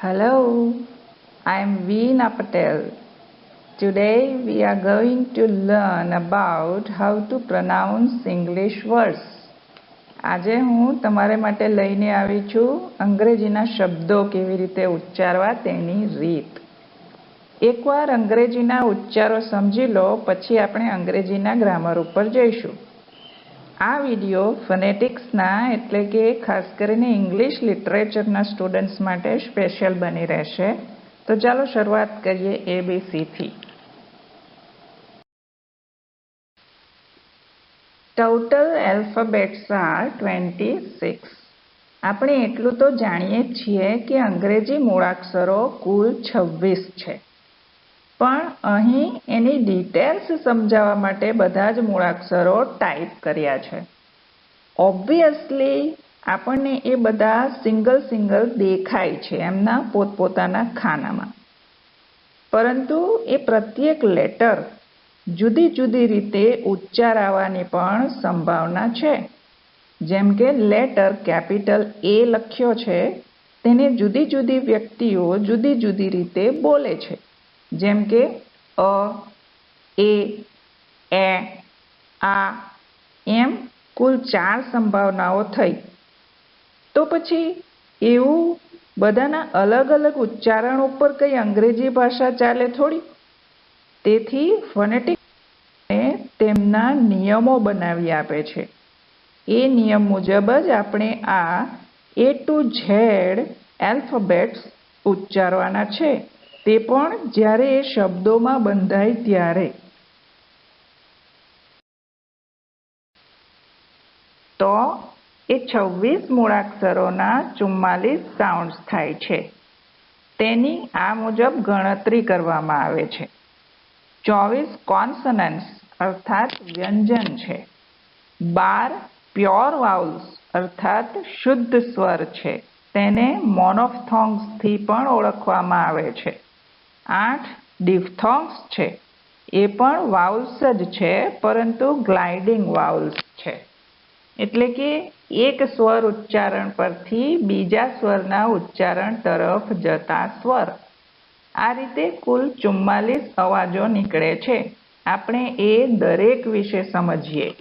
Hello, I am Veena Patel. Today we are going to learn about how to pronounce English words. આજે હું તમારે માટે લઈને આવી છું અંગ્રેજીના શબ્દો કેવી રીતે ઉચ્ચારવા તેની રીત એકવાર અંગ્રેજીના ઉચ્ચારો સમજી લો પછી આપણે અંગ્રેજીના ગ્રામર ઉપર જઈશું આ વિડિયો ફોનેટિક્સના એટલે કે ખાસ કરીને ઇંગ્લિશ લિટરેચરના સ્ટુડન્ટ્સ માટે સ્પેશિયલ બની રહેશે. તો ચાલો શરૂઆત કરીએ એબીસીથી total alphabets are twenty six આપણે એટલું તો જાણીએ છીએ કે અંગ્રેજી મૂળાક્ષરો કુલ છવ્વીસ છે. પણ અહીં એની ડિટેલ્સ સમજાવવા માટે બધા જ મૂળાક્ષરો ટાઈપ કર્યા છે. ઓબ્વિયસલી આપણને એ બધા સિંગલ સિંગલ દેખાય છે એમના પોતપોતાના ખાનામાં. પરંતુ એ પ્રત્યેક લેટર જુદી જુદી રીતે ઉચ્ચારાવાની પણ સંભાવના છે. જેમ કે લેટર કેપિટલ એ લખ્યો છે, તેને જુદી જુદી વ્યક્તિઓ જુદી જુદી રીતે બોલે છે. જેમ કે, અ, એ એ, આ, એમ કુલ ચાર સંભાવનાઓ થઈ. તો પછી એવું બધાના અલગ અલગ ઉચ્ચારણ ઉપર કઈ અંગ્રેજી ભાષા ચાલે થોડી? તેથી ફોનેટિક તેમના નિયમો બનાવી આપે છે. એ નિયમ મુજબ જ આપણે આ એ ટુ ઝેડ એલ્ફાબેટ્સ ઉચ્ચારવાના છે. તે પણ જ્યારે એ શબ્દોમાં બંધાય ત્યારે. તો એ છવ્વીસ મૂળાક્ષરોના ચુમ્માલીસ સાઉન્ડ્સ થાય છે. તેની આ મુજબ ગણતરી કરવામાં આવે છે. ચોવીસ કોન્સનન્ટ અર્થાત વ્યંજન છે. બાર પ્યોર વાઉલ્સ અર્થાત શુદ્ધ સ્વર છે. તેને મોનોફથોંગ્સથી પણ ઓળખવામાં આવે છે. આઠ ડિફથોંગ્સ છે. એ પણ વાઉલ્સ જ છે, પરંતુ ગ્લાઇડિંગ વાઉલ્સ છે. એટલે કે એક સ્વર ઉચ્ચારણ પરથી બીજા સ્વરના ઉચ્ચારણ તરફ જતા સ્વર. આ રીતે કુલ ચુમ્માલીસ અવાજો નીકળે છે. આપણે એ દરેક વિશે સમજીએ.